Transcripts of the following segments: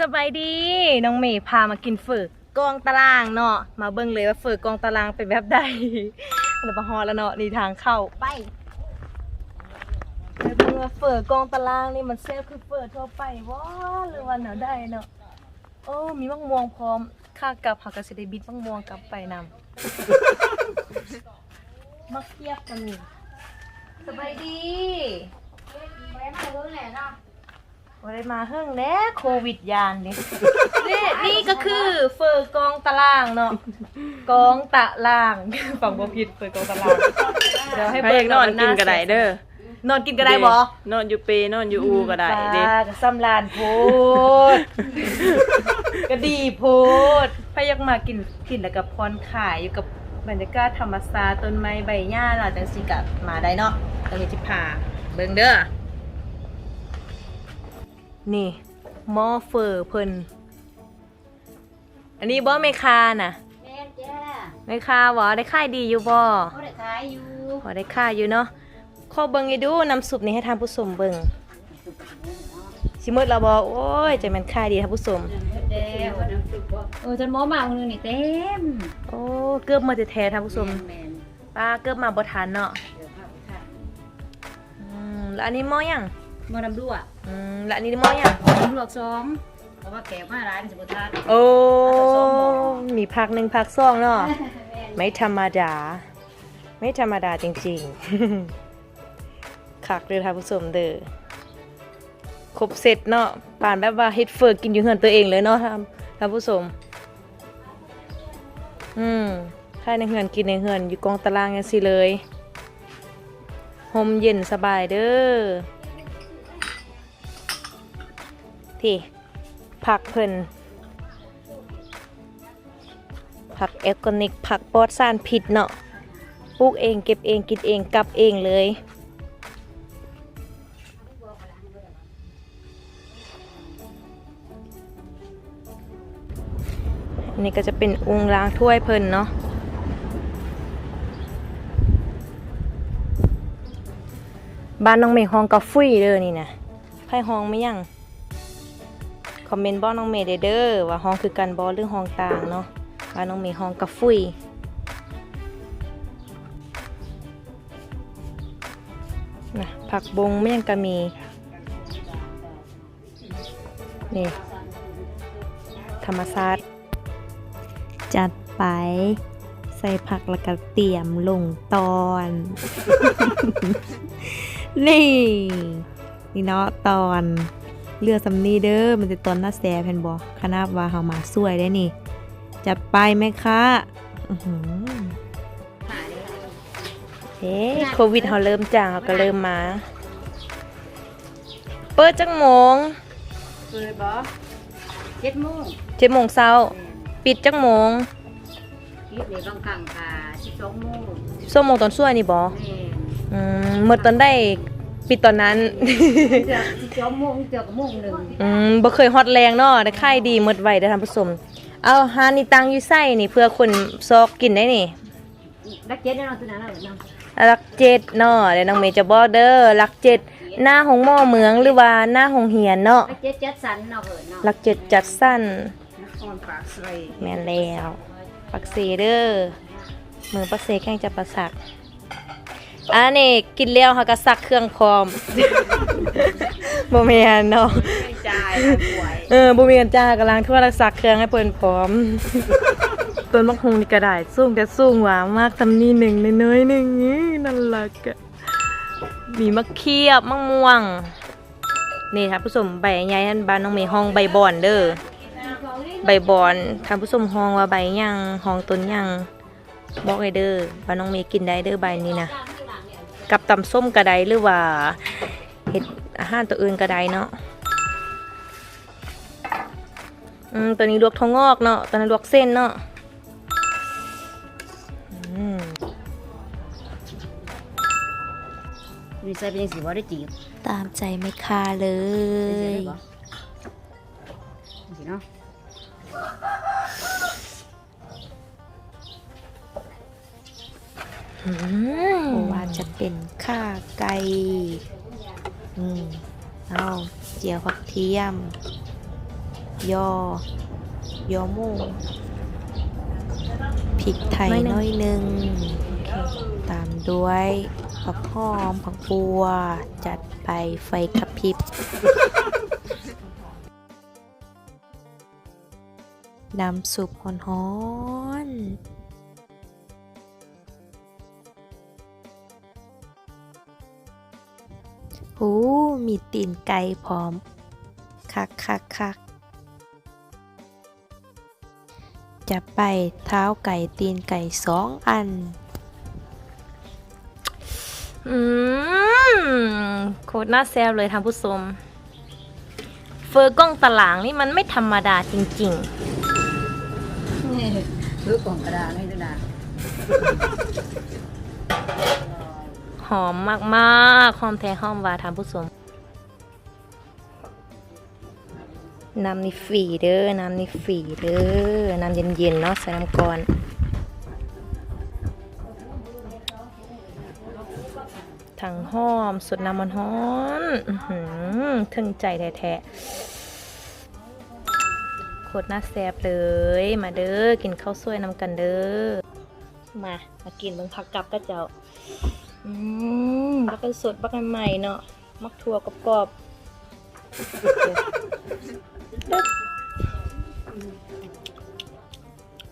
สบายดีน้องเมย์พามากินฝิกองตารางเนาะมาเบิ่งเลยว่าฝอกองตารางเป็นแบบใดเราไปฮอแล้วเนาะนี่ทางเข้าไปไปเบิ่งว่าฝอกองตารางนี่มันแซ่บคือเฝอทั่วไปว้าหรือว่าแนาวใดเนาะโอ้มีมะม่วงพร้อมค่ากลับผักกระเสไดบิดมะม่วงกลับไปนำมักเทียบกันมีสบายดีไปมาเบิ่งแหละเนาะ บ่ได้มาเฮิ่งแน่โควิดยานนี่ นี่นี่ก็คือเฟอร์กองตารางเนาะกองตารางฟังบ่ผิดเฟอร์กองตารางเดี๋ยวให้ใครอยากนอนกินก็ได้เด้อนอนกินก็ได้บ่นอนอยู่เปนอนอยู่อูก็ได้เด้บ้าก็สำลานโพดก็ดีโพดถ้าอยากมากินกินแล้วก็พรขายอยู่กับบรรยากาศธรรมชาติต้นไม้ใบหญ้าล่ะจังสิก็มาได้เนาะตรงนี้สิพาเบิ่งเด้อ นี่หม้อเฟอร์เพิ่นอันนี้บ่ไม่คาน่ะแม่นจ้าไม่คาบ่ได้ขายดีอยู่บ่เขาได้ขายอยู่พอได้ขายอยู่เนาะขอเบิ่งให้ดูน้ำซุปนี่ให้ท่านผู้ชมเบิ่งสิหมดแล้วบ่โอ้ยจะแม่นขายดีท่านผู้ชมเด้อวันน้ำซุปบ่เออจนหมอมาคนนึงนี่เต็มโอ้เกือบมาแท้ๆท่านผู้ชมแม่นป้าเกือบมาบ่ทันเนาะเดี๋ยวพาไปทานอืมแล้วอันนี้หม้อหยัง หมอน้ำลวกอืมแล้วอันนี้หม้อหยังน้ำลวกสองเพราะว่าแกะมาร้านสิบ่ทานโอ้ มีผักหนึ่งผักสองเนาะ แม่นไม่ธรรมดา ไม่ธรรมดาจริงๆ คักเลยท่านผู้ชมเด้อครบเสร็จเนาะป่านแบบว่าเฮ็ดเฟิร์กินอยู่เฮือนตัวเองเลยเนาะท่านท่านผู้ชมอืมถ้าในเฮือนกินในเฮือนอยู่กองตารางจังซี่เลยห่มเย็นสบายเด้อ ที่ผักเพิ่นผักเอลกอนิกผักปลอดสารพิษเนาะปลูกเองเก็บเองกินเองกลับเองเลยอันนี้ก็จะเป็นอุงล้างถ้วยเพิ่นเนาะบ้านน้องเมย์ห้องกาฟุยเด้อนี่นะใครห้องไม่ยัง คอมเมนต์บอกน้องเมย์เด้อว่าห้องคือกันบอหรือห้องต่างเนาะว่าน้องเมย์ห้องกระฟุยนะผักบงไม่ยังก็มีนี่ธรรมศาสตร์จัดไป ใส่ผักแล้วก็เตรียมลงตอน นี่ นี่เนาะตอน เลือสำนีเด้อมันจะตอนหน้าแสบเห็นบ่คณะว่าเฮามาสวยได้นี่ จัดไปไหมคะอื้อหือเฮ้โควิดเฮาเริ่มจางเฮาก็เริ่มมา เปิดจังโมงเปิดบ่เจ็ดโมงเจ็ดโมงเช้า ปิดจังโมงคิดในบางครั้งค่ะสิบสองโมงส้มโมงตอนสวยนี่บ่แม่นอืมเมื่อตอนได้ ปิดตอนนั้นเกือบสิบสองโมงเกือบโมงหนึ่งอืมบ่เคยฮอตแรงเนาะได้ค่ายดีหมดไวได้ท่าผู้ชมเอาหานี่ตังอยู่ไส้นี่เพื่อคนซอกกินได้นี่รักเจ็ดแน่นอนตัวนั้นเนาะลักเจ็ดเนาะเดี๋ยวน้องเมย์จะบอกเด้อลักเจ็ดหน้าหงหม้อเมืองหรือว่าหน้าหงเหียนเนาะรักเจ็ดจัดสรรเนาะเหินเนาะลักเจ็ดจัดสั้นแม่นแล้วปักเซเด้อมือปักเซแข่งจะประสัก อันนี้กินแล้วเขาก็ซักเครื่องพร้อมบ่แม่นเนาะไม่จ่ายป่วยเออบ่มีกันจ้ากำลังทั่วรักซักเครื่องให้เพิ่นพร้อมต้นมะฮงนี่ก็ได้สูงแต่สูงหวามากทำนี่หนึ่งน้อยๆหนึ่งอี้นั่นลักอะมีมะเขียบมะม่วง นี่ครับผู้ชมใบใหญ่อันบ้านน้องเมย์ห้องใบบอนเด้อใบบอนท่านผู้ชมห้องว่าใบหยังห้องต้นหยังบอกให้เด้อบ้านน้องเมย์กินได้เด้อใบนี้นะ กับตำส้มกระไดหรือว่าเห็ดอาหารตัวอื่นกระไดเนาะอืมตัวนี้ลวกทองงอกเนาะตัวนั้นลวกเส้นเนาะอืมมีใส่เป็นยังสีว่าได้จีบตามใจไม่คาเลยสิเนาะ เพราะว่าจะเป็นข้าไก่อืมเอาเจียวผักเทียมย่อย่อหมูพริกไทยน้อยหนึ่ง ตามด้วยผักหอมผักบัว จัดไปไฟกระพริบน้ำซุปฮ้อนๆ หูมีตีนไก่พร้อม คักคักคักจะไปเท้าไก่ตีนไก่สองอัน อืมโคตรน่าแซวเลยทางผู้ชม เฟอร์กล้องตลางนี่มันไม่ธรรมดาจริงๆ นี่ซื้อกล่องกระดาษให้กระดาษ หอมมากๆหอมแท้หอมวาทานผู้ชมน้ำนี่ฟรีเด้อ น้ำนี่ฟรีเด้อ น้ำเย็นๆเนาะใส่น้ำก่อนทั้งหอมสดน้ำมันฮ้อนอื้อหือถึงใจแท้ๆโคตรน่าแซ่บเลย มาเด้อ กินข้าวสวยน้ำกันเด้อ มา มากินเบิ่งผักกับก็เจ้า อืมบักกันสดบักกันใหม่เนาะ มักถั่วกรอบๆ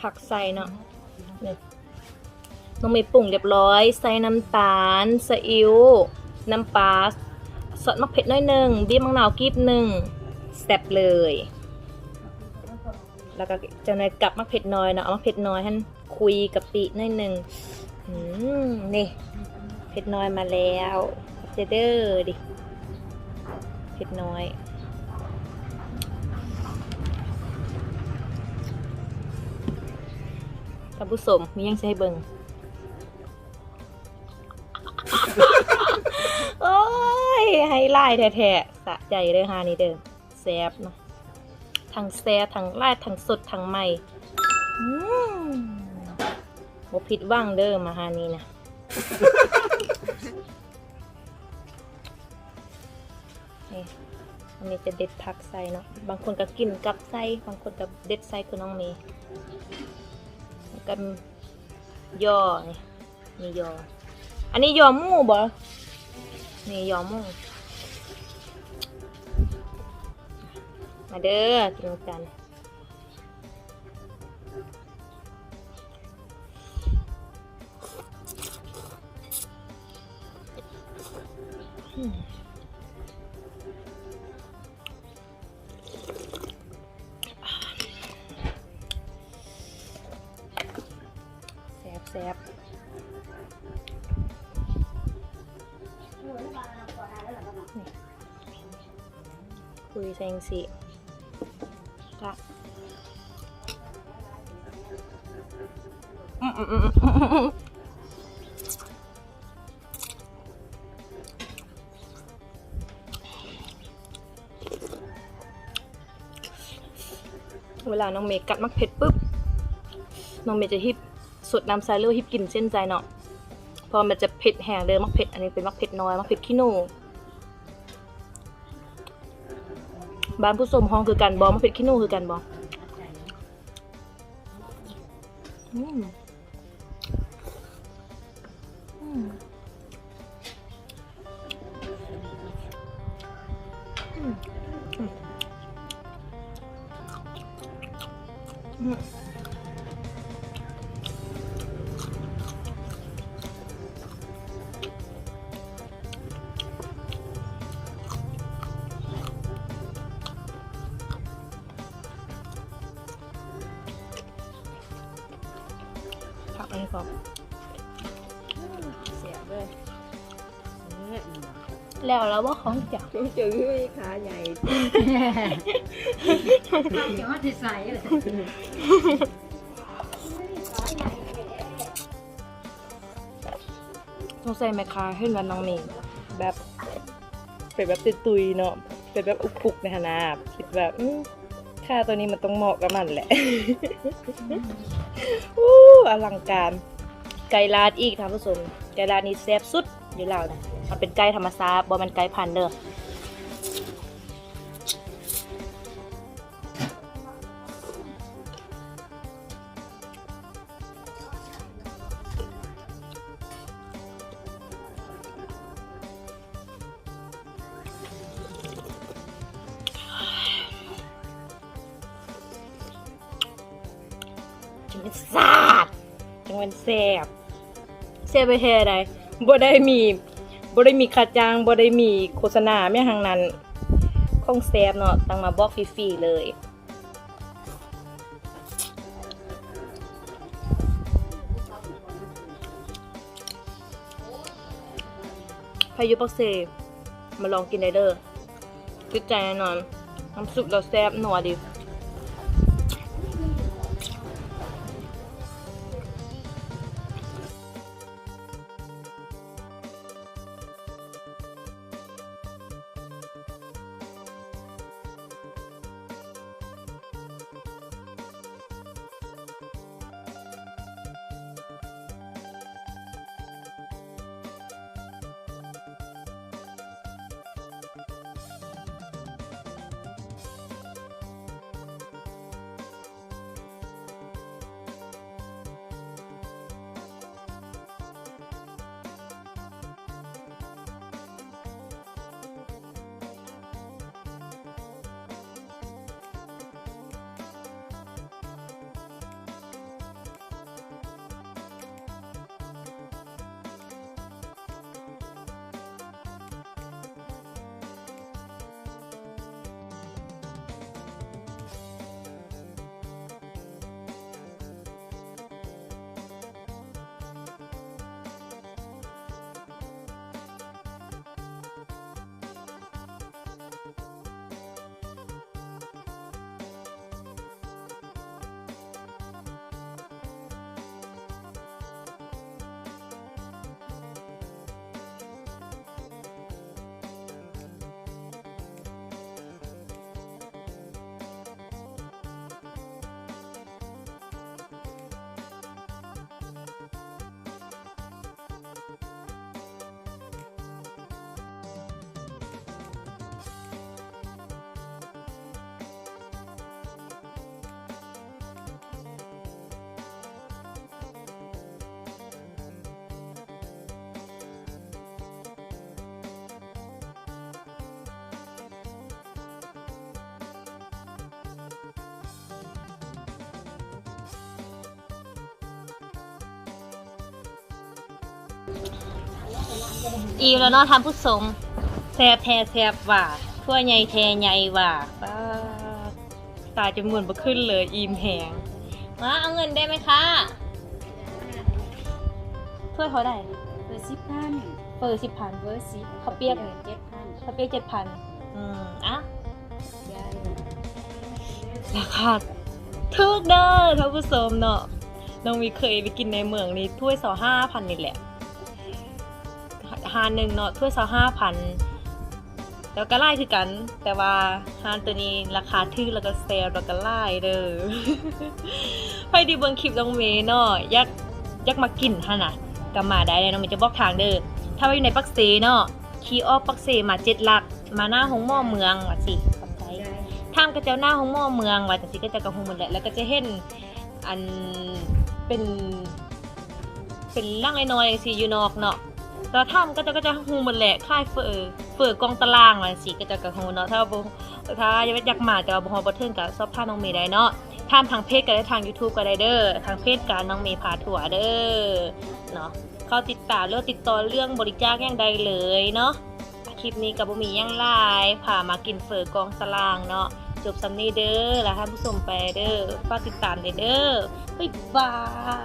ผักใส่เนาะนี่น้องเมย์ปรุงเรียบร้อย ใส่น้ำตาลซีอิ๊วน้ำปลาซอสมะเผ็ดน้อยหนึ่งบีบมะนาวกีบหนึ่งแซ่บเลย แล้วก็จะในกับมะเผ็ดน้อยเนาะเอามะเผ็ดน้อยให้คุยกับปีน้อยหนึ่งอืมนี่ เผ็ดน้อยมาแล้วเจเดอร์ดิเผ็ดน้อย ท่านผู้ชมมียังให้เบิงโอ้ยไฮไลท์แท้ๆสะใจเลยฮานี่เด้อแซ่บเนาะทั้งแซ่ทั้งไล่ทั้งสดทั้งใหม่อืมบ่ผิดว่างเด้อมาฮานี่นะ อันนี้จะเด็ดผักใส่เนาะ บางคนก็กินกับไส้บางคนก็เด็ดไส้คือน้องเมย์กันยอนี่มียอ อันนี้ยอหมูบ่นี่ยอหมูมาเด้อกินกัน แซบแซบคุยแซงสิกะอืมอืมอืมเวลาน้องเมย์กัดมักเผ็ดปุ๊บ น้องเมย์จะฮิบ สดน้ำใสหรือว่าฮิบกลิ่นเส้นใจเนาะพอมันจะเผ็ดแห้งเลยมักเผ็ดอันนี้เป็นมักเผ็ดน้อยมักเผ็ดขี้หนูบ้านผู้สมห้องคือกันบอมักเผ็ดขี้หนูคือกันบออืม แล้วแล้วว่าของจับต้องจื้อขาใหญ่เดี๋ยวว่าจะใส่เลยต้องใส่แมคคาขึ้นมาน้องเมย์แบบเป็นแบบตุยๆเนาะเป็นแบบอุกปุกในฮานาคิดแบบอื้อค่าตัวนี้มันต้องเหมาะกับมันแหละอู้อลังการ ไก่ลาดอีกท่านผู้ชมไก่ลาดนี่แซ่บสุด อยู่ลาวนะมันเป็นไก่ธรรมชาติบอมันไก่พันเด้อจังเป็นซาดจังเป็นแซบแซบไปเท่ไหน บ่ได้มีบ่ได้มีค่าจ้างบ่ได้มีโฆษณาแม่ทางนั้นของแซบเนาะตั้งมาบอกฟรีๆเลยพายุปักเซมาลองกินได้เด้อติดใจแน่นอน น้ำซุปเราแซ่บหนัวดิ อีแล้วเนาะทำผู้สมแซบแทแซบหว่าทั่วใหญ่แทใหญ่หว่าป้าดตายจนหมุนบ่ขึ้นเลยอีมแหงมาเอาเงินได้ไหมคะถ้วยเขาได้เบอร์สิบพันเปิดสิบพันเบอร์สิบเขาเปียกเจ็ดพันเขาเปียกเจ็ดพันอืมอะยายราคาถูกเด้อท่านผู้ชมเนาะน้องวีเคยไปกินในเมืองนี้ถ้วยสอห้าพันนี่แหละ ฮานหนึ่งเนาะถ้วยสอห้าพันแล้วก็ไล่คือกัน แต่ว่าฮานตัวนี้ราคาถูกแล้วก็เซลแล้วก็ไล่เด้อไปดีเบิ่งคลิปน้องเมย์เนาะอยากอยากมากินฮะน่ะก็มาได้เลยน้องเมย์จะบอกทางเด้อถ้าว่าอยู่ในปักเซเนาะขี่ออกปักเซมาเจ็ดหลัก มาหน้าหงหม้อเมืองว่าสิขอบใจยายทางกระเจ้าหน้าของหม้อเมืองว่าจังสิก็จะกระหงหมดแหละแล้วก็จะเห็นอันเป็น เป็นร่างน้อยๆสิอยู่นอกเนาะ แล้วถ้ำก็จะก็จะหูหมดแหละค่ายเฟอเฟอกองตารางว่าสิก็จะกระหงเนาะถ้าบ่ถ้าอยากมาแต่ว่าบ่ฮอบ่ถึงก็สอบถามน้องเมย์ได้เนาะถามทางเพจก็ได้ทาง YouTube ก็ได้เด้อทางเพจการน้องเมย์พาทัวเด้อเนาะเข้าติดตามเรื่องติดต่อเรื่องบริจาคอย่างใดเลยเนาะคลิปนี้กับบุมีย่างไลายพามากินเฟอกองตารางเนาะจบสำนีเด้อแล้วท่านผู้ชมไปเด้อฝากติดตามเด้อบ๊ายบาย